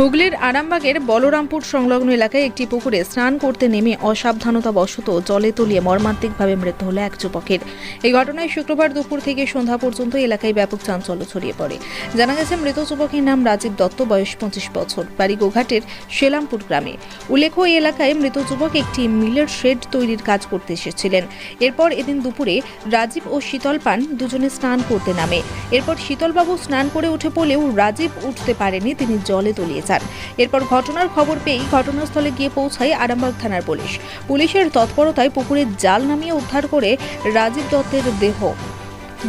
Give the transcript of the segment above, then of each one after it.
হুগলির আরামবাগের বলরামপুর সংলগ্ন এলাকায় একটি পুকুরে স্নান করতে নেমে অসাবধানতাবশত জলে তলিয়ে মর্মান্তিকভাবে মৃত্যু হল এক যুবকের। এই ঘটনায় শুক্রবার দুপুর থেকে সন্ধ্যা পর্যন্ত এলাকায় ব্যাপক চাঞ্চল্য ছড়িয়ে পড়ে। জানা গেছে, মৃত যুবকের নাম রাজীব দত্ত, বয়স পঁচিশ বছর। বাড়ি গোঘাটের শেলামপুর গ্রামে। উল্লেখ্য, এই এলাকায় মৃত যুবক একটি মিলের শেড তৈরির কাজ করতে এসেছিলেন। এরপর এদিন দুপুরে রাজীব ও শীতল পান দুজনে স্নান করতে নামে। এরপর শীতলবাবু স্নান করে উঠে পড়লেও রাজীব উঠতে পারেনি, তিনি জলে তলিয়ে যান এরপর ঘটনার খবর পেয়েই ঘটনাস্থলে গিয়ে পৌঁছায় আরামবাগ থানার পুলিশ। পুলিশের তৎপরতায় পুকুরে জাল নামিয়ে উদ্ধার করে রাজীব দত্তের দেহ।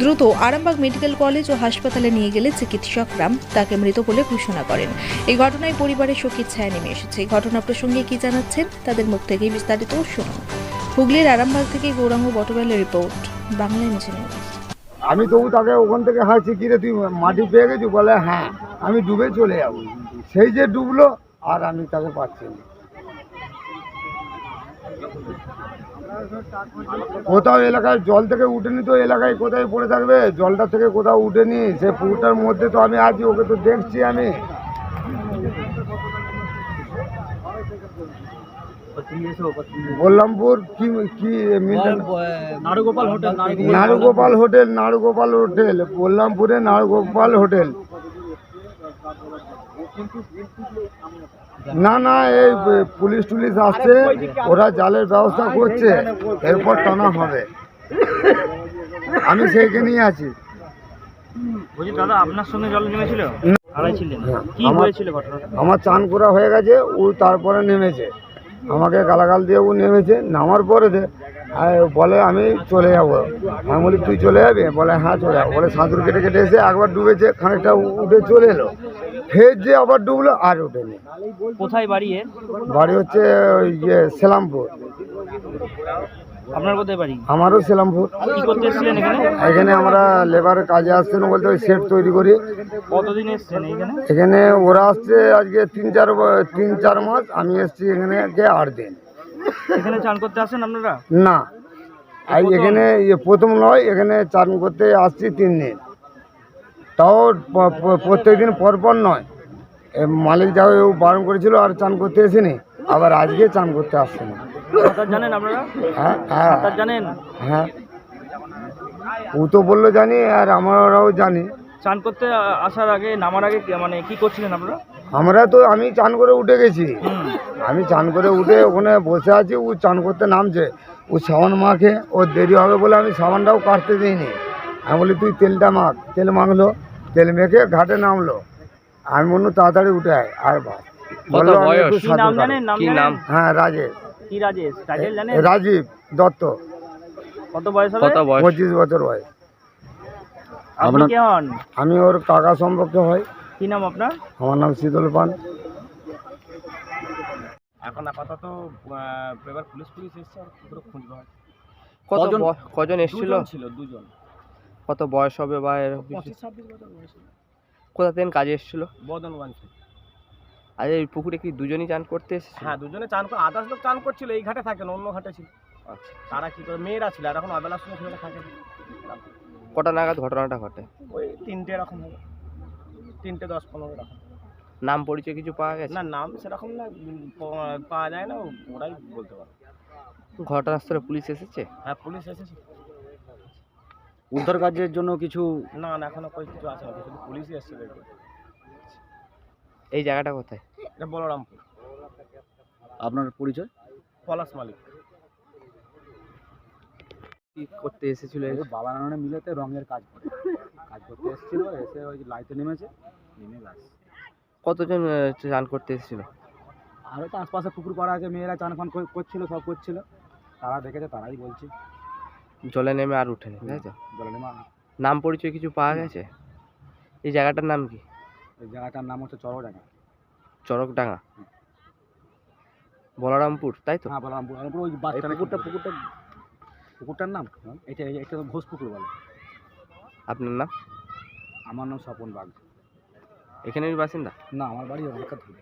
দ্রুত আরামবাগ মেডিকেল কলেজ ও হাসপাতালে নিয়ে গেলে চিকিৎসকরা তাকে মৃত বলে ঘোষণা করেন। এই ঘটনায় পরিবারের শোকের ছায়া নেমে এসেছে। এই ঘটনা প্রসঙ্গে কি জানাচ্ছেন তাদের মুখ থেকেই বিস্তারিত শুনুন। হুগলির আরামবাগ থেকে গৌরাঙ্গ বটবেলের রিপোর্ট, বাংলা ইঞ্জিনিয়ার আমি তবু তাকে ওখান থেকে হাসছি কিরে তুই মাটি পেয়ে গেছি বলে হ্যাঁ আমি ডুবে চলে যাব। সেই যে ডুবলো আর আমি তাকে পাচ্ছি না। কোথাও এলাকায় জল থেকে উঠেনি তো এলাকায় কোথায় পড়ে থাকবে? জলটা থেকে কোথাও উঠেনি। সে পুকুরটার মধ্যে তো আমি আছি ওকে তো দেখছি আমি। বললামপুর কি কি Narugopal hotel Narugopal hotel Narugopal hotel বললামপুরে Narugopal hotel. না। না এই পুলিশ টুলিশ আসছে ওরা জালের ব্যবস্থা করছে এরপর টানা হবে। আমি সেইখানেই আছি। বলছি দাদা আপনার সঙ্গে জল নেমেছিল? আড়াই ছিলেন হ্যাঁ, কি আমার- হয়েছিল ঘটনাটা? আমার চান করা হয়ে গেছে ও তারপরে নেমেছে। আমাকে গালাগাল দিয়ে ও নেমেছে নামার পরে বলে আমি চলে যাব। আমি বলি তুই চলে যাবি? বলে হ্যাঁ চলে যাব। বলে সাঁতুর কেটে কেটে এসে একবার ডুবেছে খানিকটা উঠে চলে এলো। ফের যে আবার ডুবলো আর ওঠেনি কোথায় বাড়ি এর? বাড়ি হচ্ছে ওই ইয়ে সেলামপুর। আপনার কোথায় বাড়ি? আমারও সেলামপুর। কি করতে এসেছিলেন এখানে? এখানে আমরা লেবারের কাজে আসছেন বলতে ওই সেট তৈরি করি। কতদিন এসেছেন এখানে? এখানে ওরা আসছে আজকে তিন চার তিন চার মাস আমি এসছি এখানে কে আট দিন। এখানে চান করতে আসেন আপনারা? না। আর এখানে ইয়ে প্রথম নয় এখানে চান করতে আসছি তিন দিন। তাও প্রত্যেক দিন প্রত্যেকদিন পর পর নয়। মালিক যা ও বারণ করেছিল আর চান করতে এসেনি আবার আজকে চান করতে আসছে না। জানেন আপনারা? হ্যাঁ হ্যাঁ। জানেন? হ্যাঁ। ও তো বলল জানি আর আমরাও জানি। চান করতে আসার আগে নামার আগে কি- মানে কি করছিলেন আপনারা? আমরা তো আমি চান করে উঠে গেছি। আমি চান করে উঠে ওখানে বসে আছি ও চান করতে নামছে। ও সাবান মাখে ওর দেরি হবে বলে আমি সাবানটাও কাটতে দিইনি। আমি বলি তুই তেলটা মাখ। তেল মাখলো তেল মেখে ঘাটে নামলো। আমি মনে তাড়াতাড়ি উঠে আয়। আর বাস বলল আমি একটু সাঁতার কাটি। জানেন? নাম জানেন? হ্যাঁ রাজেশ। রাজীব দত্ত। কত বয়স হবে? পঁচিশ বছর বয়স। আপনি আমি ওর কাকা সম্পর্কে হয়। কি নাম আপনার? আমার নাম শীতল পান। এখন আপাতত এবার পুলিশ পুলিশ এসছে আর খুঁজবে? কজন এসেছিল? ছিল দুজন। কত বয়স হবে বা এরকম কিছু? পঁচিশ ছাব্বিশ বছর বয়স কোথা থেকে কাজে এসেছিল? বদনগঞ্জ আর এই পুকুরে কি দুজনই চান করতে এসেছিল? হ্যাঁ দুজনে চান করে আদার্স লোক চান করছিল এই ঘাটে থাকে না অন্য ঘাটে ছিল। আচ্ছা। তারা কি করে মেয়েরা ছিল আর এখন অবেলার সময় ছেলেরা থাকে কটা নাগাদ ঘটনাটা ঘটে? ওই তিনটে এরকম হবে। তিনটে দশ পনেরো এরকম। নাম পরিচয় কিছু পাওয়া গেছে? না নাম সেরকম না উম, প- পাওয়া যায় না ওরাই বলতে পারে। ঘটনাস্থলে পুলিশ এসেছে? হ্যাঁ পুলিশ এসেছে। উদ্ধার কাজের জন্য কিছু না না এখনও কই কিছু আসে না শুধু পুলিশই দেখবে এই জায়গাটা কোথায়? এটা বলরামপুর। আপনার পরিচয়? পলাশ মালিক। কি করতে এসেছিল? বাবা নারায়ণে মিলেতে রঙের কাজ করে কাজ করতে এসেছিল এসে ওই লাইটে নেমেছে নেমে ব্যাস। কতজন চান করতে এসেছিল? আর তো আশপাশে পুকুর পাড়া আছে মেয়েরা চান ফান কর- করছিল সব করছিল। তারা দেখেছে তারাই বলছে। জলে নেমে আর উঠেনি তাই তো? জলে নেমা নাম পরিচয় কিছু পাওয়া গেছে? এই জায়গাটার নাম কি? এই জায়গাটার নাম হচ্ছে চরডাঙ্গা চরকডাঙ্গা? বলরামপুর তাই তো? হ্যাঁ বলরামপুর ওই বাচ্চা পুকুরটা পুকুরটা পুকুরটার নাম? এটা এটা তো ঘোষ পুকুর বলে। আপনার নাম? আমার নাম স্বপন বাগ। এখানের বাসিন্দা? না আমার বাড়ি অনেকটা দূরে